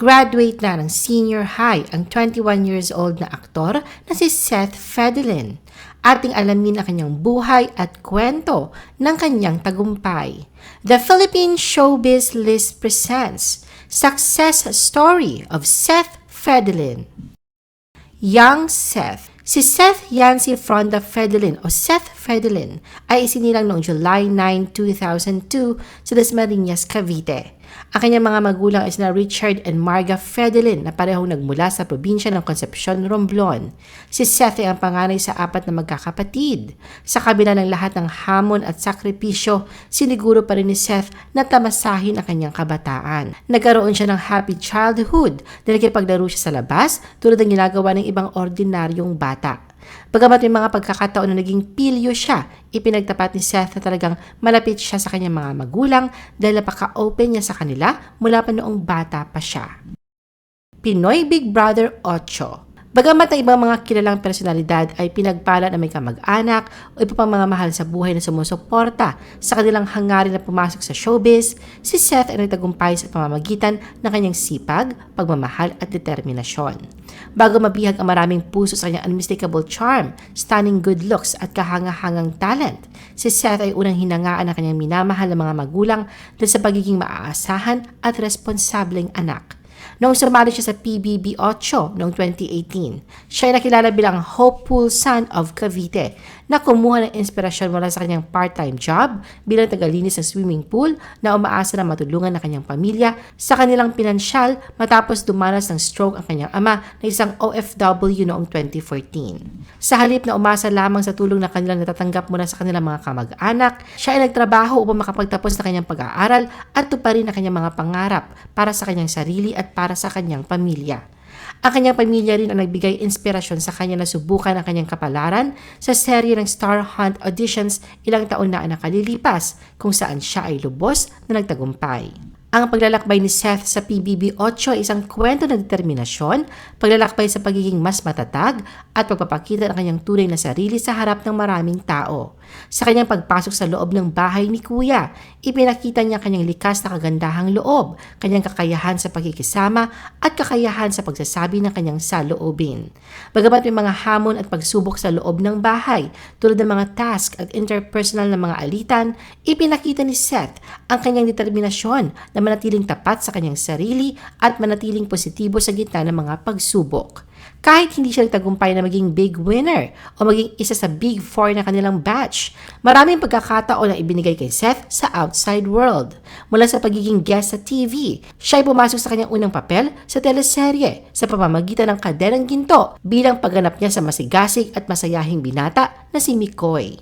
Graduate na ng senior high ang 21 years old na aktor na si Seth Fedlin. Ating alamin ang kanyang buhay at kwento ng kanyang tagumpay. The Philippine Showbiz List presents Success Story of Seth Fedlin. Young Seth Si Seth Yancy Fronda Fedelin o Seth Fedelin ay isinilang noong July 9, 2002 sa Dasmariñas, Cavite. Ang kanyang mga magulang ay sina Richard and Marga Fedelin na parehong nagmula sa probinsya ng Concepcion, Romblon. Si Seth ay ang panganay sa apat na magkakapatid. Sa kabila ng lahat ng hamon at sakripisyo, siniguro pa rin ni Seth na tamasahin ang kanyang kabataan. Nagkaroon siya ng happy childhood dahil paglaro siya sa labas tulad ng ginagawa ng ibang ordinaryong bata. Bagamat may mga pagkakataon na naging pilyo siya, ipinagtapat ni Seth na talagang malapit siya sa kanyang mga magulang dahil napaka-open niya sa kanila mula pa noong bata pa siya. Pinoy Big Brother 8 Bagamat ang ibang mga kilalang personalidad ay pinagpala na may kamag-anak o iba pang mga mahal sa buhay na sumusuporta sa kanilang hangarin na pumasok sa showbiz, si Seth ay nagtagumpay sa pamamagitan ng kanyang sipag, pagmamahal at determinasyon. Bago mabihag ang maraming puso sa kanyang unmistakable charm, stunning good looks at kahanga-hangang talent, si Seth ay unang hinangaan ng kanyang minamahal na mga magulang dahil sa pagiging maaasahan at responsableng anak. Noong sumali siya sa PBB 8 noong 2018, siya ay nakilala bilang hopeful son of Cavite na kumuha ng inspirasyon mula sa kanyang part-time job bilang tagalinis ng swimming pool na umaasa na matulungan ng kanyang pamilya sa kanilang pinansyal matapos dumanas ng stroke ang kanyang ama na isang OFW noong 2014. Sa halip na umasa lamang sa tulong na kanilang natatanggap mula sa kanilang mga kamag-anak, siya ay nagtrabaho upang makapagtapos ng kanyang pag-aaral at tuparin ang kanyang mga pangarap para sa kanyang sarili at para sa kanyang pamilya. Ang kanyang pamilya rin ang nagbigay inspirasyon sa kanya na subukan ang kanyang kapalaran sa serye ng Star Hunt auditions ilang taon na ang nakalilipas kung saan siya ay lubos na nagtagumpay. Ang paglalakbay ni Seth sa PBB 8 ay isang kwento ng determinasyon, paglalakbay sa pagiging mas matatag at pagpapakita ng kanyang tunay na sarili sa harap ng maraming tao. Sa kanyang pagpasok sa loob ng bahay ni Kuya, ipinakita niya kanyang likas na kagandahang loob, kanyang kakayahan sa pagkikisama at kakayahan sa pagsasabi ng kanyang saloobin. Bagamat may mga hamon at pagsubok sa loob ng bahay, tulad ng mga task at interpersonal na mga alitan, ipinakita ni Seth ang kanyang determinasyon na na manatiling tapat sa kanyang sarili at manatiling positibo sa gitna ng mga pagsubok. Kahit hindi siya nagtagumpay na maging big winner o maging isa sa big four na kanilang batch, maraming pagkakataon na ibinigay kay Seth sa outside world. Mula sa pagiging guest sa TV, siya ay pumasok sa kanyang unang papel sa teleserye sa pamamagitan ng Kaderang Ginto bilang pagganap niya sa masigasig at masayahing binata na si Mikoy.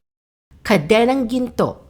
Kaderang Ginto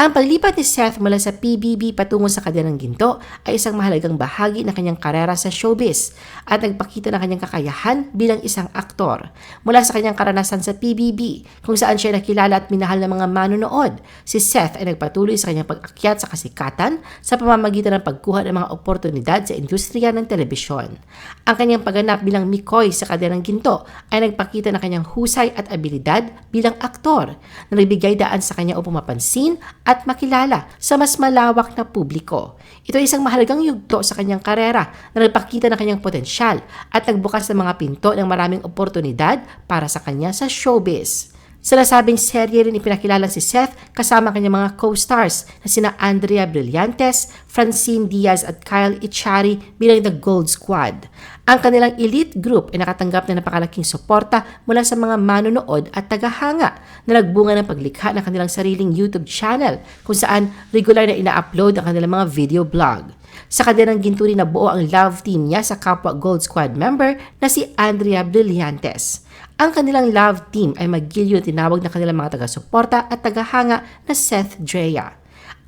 ang paglipat ni Seth mula sa PBB patungo sa kaderang ginto ay isang mahalagang bahagi ng kanyang karera sa showbiz at nagpakita ng kanyang kakayahan bilang isang aktor. Mula sa kanyang karanasan sa PBB, kung saan siya nakilala at minahal ng mga manonood, si Seth ay nagpatuloy sa kanyang pag-akyat sa kasikatan sa pamamagitan ng pagkuha ng mga oportunidad sa industriya ng telebisyon. Ang kanyang pagganap bilang Mikoy sa kaderang ginto ay nagpakita ng kanyang husay at abilidad bilang aktor na nagbigay daan sa kanya upang mapansin at makilala sa mas malawak na publiko. Ito ay isang mahalagang yugto sa kanyang karera na nagpakita ng kanyang potensyal at nagbukas ng mga pinto ng maraming oportunidad para sa kanya sa showbiz. Sa nasabing serye rin ipinakilala si Seth kasama kanyang mga co-stars na sina Andrea Brillantes, Francine Diaz at Kyle Ichari bilang The Gold Squad. Ang kanilang elite group ay nakatanggap ng napakalaking suporta mula sa mga manonood at tagahanga na nagbunga ng paglikha ng kanilang sariling YouTube channel kung saan regular na ina-upload ang kanilang mga video blog. Sa kaderang ginturi na buo ang love team niya sa kapwa Gold Squad member na si Andrea Brillantes. Ang kanilang love team ay magilyo na tinawag ng kanilang mga taga-suporta at tagahanga na Seth Drea.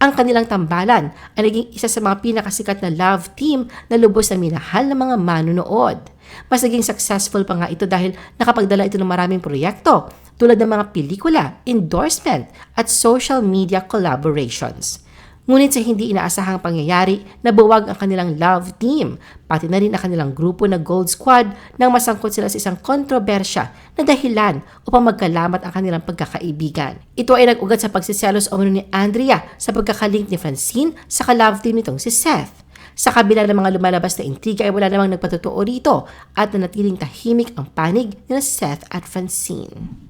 Ang kanilang tambalan ay naging isa sa mga pinakasikat na love team na lubos na minahal ng mga manunood. Mas naging successful pa nga ito dahil nakapagdala ito ng maraming proyekto tulad ng mga pelikula, endorsement at social media collaborations. Ngunit sa hindi inaasahang pangyayari, nabuwag ang kanilang love team, pati na rin ang kanilang grupo na Gold Squad nang masangkot sila sa isang kontrobersya na dahilan upang magkalamat ang kanilang pagkakaibigan. Ito ay nag-ugat sa pagsiselos o ni Andrea sa pagkakalink ni Francine sa ka-love team nitong si Seth. Sa kabila ng mga lumalabas na intriga ay wala namang nagpatotoo rito at nanatiling tahimik ang panig ni Seth at Francine.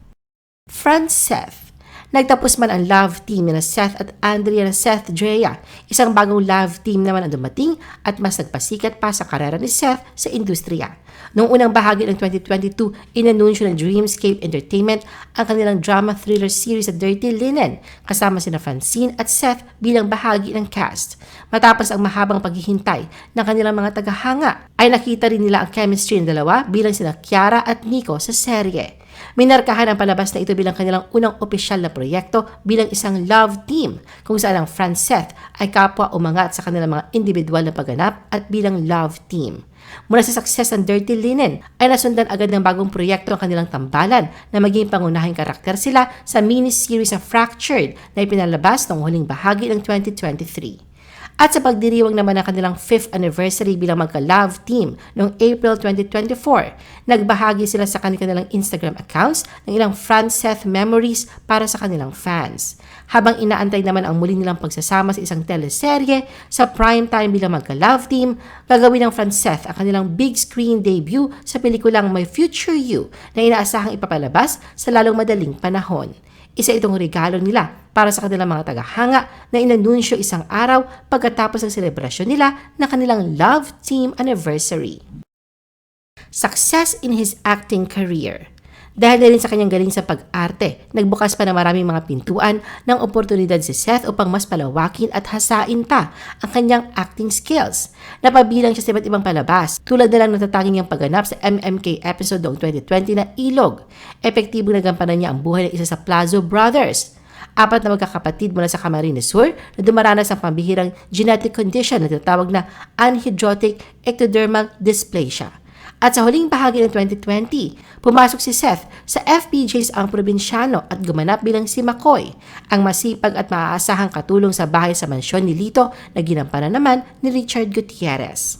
Franz Seth Nagtapos man ang love team na Seth at Andrea na Seth Drea. Isang bagong love team naman ang dumating at mas nagpasikat pa sa karera ni Seth sa industriya. Noong unang bahagi ng 2022, inanunsyo ng Dreamscape Entertainment ang kanilang drama thriller series sa Dirty Linen kasama sina Francine at Seth bilang bahagi ng cast. Matapos ang mahabang paghihintay ng kanilang mga tagahanga, ay nakita rin nila ang chemistry ng dalawa bilang sina Kiara at Nico sa serye. Minarkahan ang palabas na ito bilang kanilang unang opisyal na proyekto bilang isang love team kung saan ang Franceth ay kapwa umangat sa kanilang mga individual na pagganap at bilang love team. Mula sa success ng Dirty Linen ay nasundan agad ng bagong proyekto ang kanilang tambalan na maging pangunahing karakter sila sa mini-series na Fractured na ipinalabas noong huling bahagi ng 2023. At sa pagdiriwang naman ng kanilang 5th anniversary bilang magka-love team noong April 2024, nagbahagi sila sa kanilang Instagram accounts ng ilang Franceth memories para sa kanilang fans. Habang inaantay naman ang muli nilang pagsasama sa isang teleserye sa primetime bilang magka-love team, gagawin ng Franceth ang kanilang big screen debut sa pelikulang My Future You na inaasahang ipapalabas sa lalong madaling panahon. Isa itong regalo nila para sa kanilang mga tagahanga na inanunsyo isang araw pagkatapos ng selebrasyon nila ng kanilang Love Team Anniversary. Success in his acting career dahil na rin sa kanyang galing sa pag-arte, nagbukas pa ng maraming mga pintuan ng oportunidad si Seth upang mas palawakin at hasain pa ang kanyang acting skills. Napabilang siya sa iba't ibang palabas, tulad na lang natatanging niyang pagganap sa MMK episode noong 2020 na Ilog. Epektibo nagampanan niya ang buhay ng isa sa Plazo Brothers apat na magkakapatid mula sa Camarines Sur na dumaranas ng pambihirang genetic condition na tinatawag na anhidrotic ectodermal dysplasia. At sa huling bahagi ng 2020, pumasok si Seth sa FPJ's ang probinsyano at gumanap bilang si McCoy, ang masipag at maaasahang katulong sa bahay sa mansyon ni Lito na ginampanan naman ni Richard Gutierrez.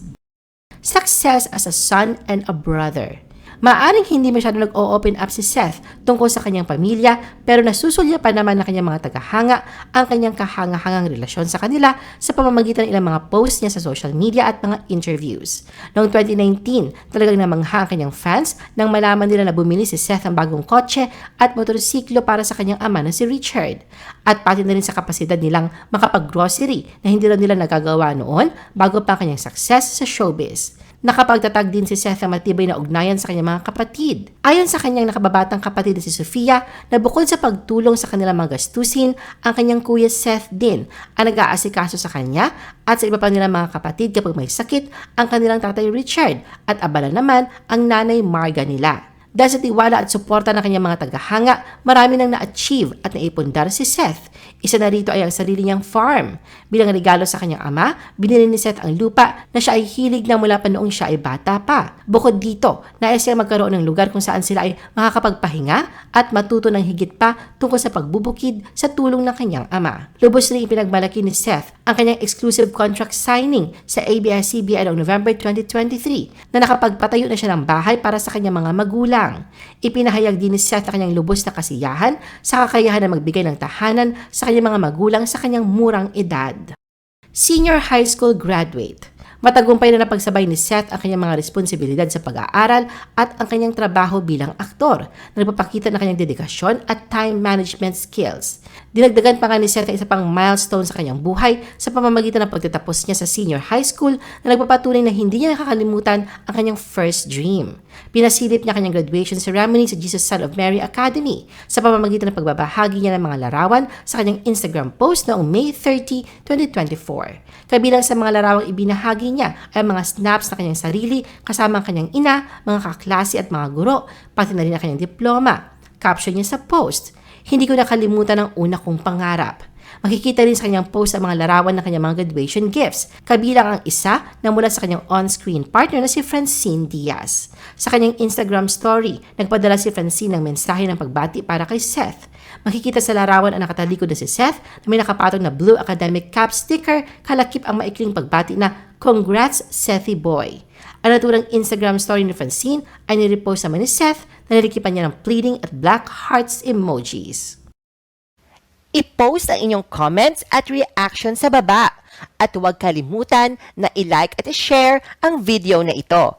Success as a son and a brother. Maaring hindi masyado nag-o-open up si Seth tungkol sa kanyang pamilya pero nasusulya pa naman ng kanyang mga tagahanga ang kanyang kahanga-hangang relasyon sa kanila sa pamamagitan ng ilang mga posts niya sa social media at mga interviews. Noong 2019, talagang namangha ang kanyang fans nang malaman nila na bumili si Seth ng bagong kotse at motorsiklo para sa kanyang ama na si Richard. At pati na rin sa kapasidad nilang makapag-grocery na hindi rin nila nagagawa noon bago pa ang kanyang success sa showbiz. Nakapagtatag din si Seth ng matibay na ugnayan sa kanyang mga kapatid. Ayon sa kanyang nakababatang kapatid na si Sofia, na bukod sa pagtulong sa kanilang mga gastusin, ang kanyang kuya Seth din ang nag-aasikaso sa kanya at sa iba pa nilang mga kapatid kapag may sakit ang kanilang tatay Richard at abala naman ang nanay Marga nila. Dahil sa tiwala at suporta ng kanyang mga tagahanga, marami nang na-achieve at naipundar si Seth. Isa na rito ay ang sarili niyang farm. Bilang regalo sa kanyang ama, binili ni Seth ang lupa na siya ay hilig na mula pa noong siya ay bata pa. Bukod dito, nais siya magkaroon ng lugar kung saan sila ay makakapagpahinga at matuto ng higit pa tungkol sa pagbubukid sa tulong ng kanyang ama. Lubos rin ipinagmalaki ni Seth ang kanyang exclusive contract signing sa ABS-CBN noong November 2023 na nakapagpatayo na siya ng bahay para sa kanyang mga magulang lang. Ipinahayag din ni Seth ang kanyang lubos na kasiyahan sa kakayahan na magbigay ng tahanan sa kanyang mga magulang sa kanyang murang edad. Senior high school graduate Matagumpay na napagsabay ni Seth ang kanyang mga responsibilidad sa pag-aaral at ang kanyang trabaho bilang aktor na nagpapakita ng kanyang dedikasyon at time management skills. Dinagdagan pa nga ni Seth ang isa pang milestone sa kanyang buhay sa pamamagitan ng pagtatapos niya sa senior high school na nagpapatunay na hindi niya nakakalimutan ang kanyang first dream. Pinasilip niya kanyang graduation ceremony sa Jesus Son of Mary Academy sa pamamagitan ng pagbabahagi niya ng mga larawan sa kanyang Instagram post noong May 30, 2024. Kabilang sa mga larawang ibinahagi niya ay mga snaps na kanyang sarili kasama ang kanyang ina, mga kaklase at mga guro, pati na rin ang kanyang diploma. Caption niya sa post, Hindi ko nakalimutan ang una kong pangarap. Makikita rin sa kanyang post ang mga larawan ng kanyang mga graduation gifts, kabilang ang isa na mula sa kanyang on-screen partner na si Francine Diaz. Sa kanyang Instagram story, nagpadala si Francine ng mensahe ng pagbati para kay Seth. Makikita sa larawan ang nakatalikod na si Seth na may nakapatong na blue academic cap sticker, kalakip ang maikling pagbati na Congrats, Sethy Boy. Ang naturang Instagram story ni Francine ay nirepost naman ni Seth na nilikipan niya ng pleading at black hearts emojis. I-post ang inyong comments at reaction sa baba. At huwag kalimutan na i-like at i-share ang video na ito.